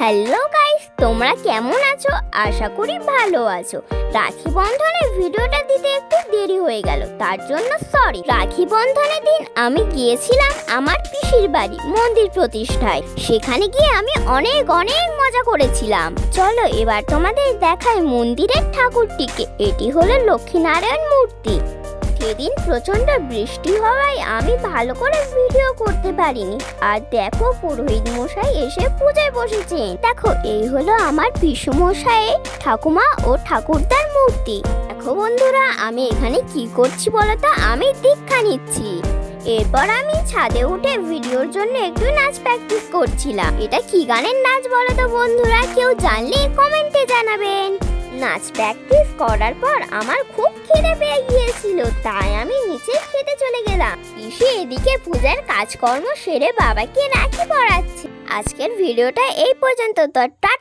Hello guys তোমরা কেমন আছো? আশা করি ভালো আছো। রাখি বন্ধনের ভিডিওটা দিতে একটু দেরি হয়ে গেল, তার জন্য সরি রাখি বন্ধনের দিন আমি গিয়েছিলাম আমার পিসির বাড়ি, মন্দির প্রতিষ্ঠায়। সেখানে গিয়ে আমি অনেক অনেক মজা করেছিলাম। চলো এবার তোমাদের দেখাই মন্দিরের ঠাকুরটিকে। এটি হলো লক্ষ্মীনারায়ণ মূর্তি। সেদিন প্রচণ্ড বৃষ্টি হওয়ায় আমি ভালো করে ভিডিও করতে পারিনি। আর দেখো, পুরোহিত মশাই এসে পূজায় বসেছেন। দেখো, এই হলো আমার পিসু মশাই ঠাকুমা ও ঠাকুরদার মূর্তি। দেখো বন্ধুরা, আমি এখানে কি করছি বলো তো আমি দীক্ষা নিচ্ছি। এরপর আমি ছাদে উঠে ভিডিওর জন্য একটু নাচ প্র্যাকটিস করছিলাম। এটা কি গানের নাচ বলো তো বন্ধুরা? কেউ জানলে কমেন্টে জানাবেন। নাচ প্র্যাকটিস করার পর আমার খুব খিদে পেয়ে গিয়েছিল তাই আমি নিচে খেতে চলে গেলাম। পিসি এদিকে পূজার কাজকর্ম সেরে বাবাকে রাখি পড়াচ্ছে। আজকের ভিডিওটা এই পর্যন্ত, তো টাটা।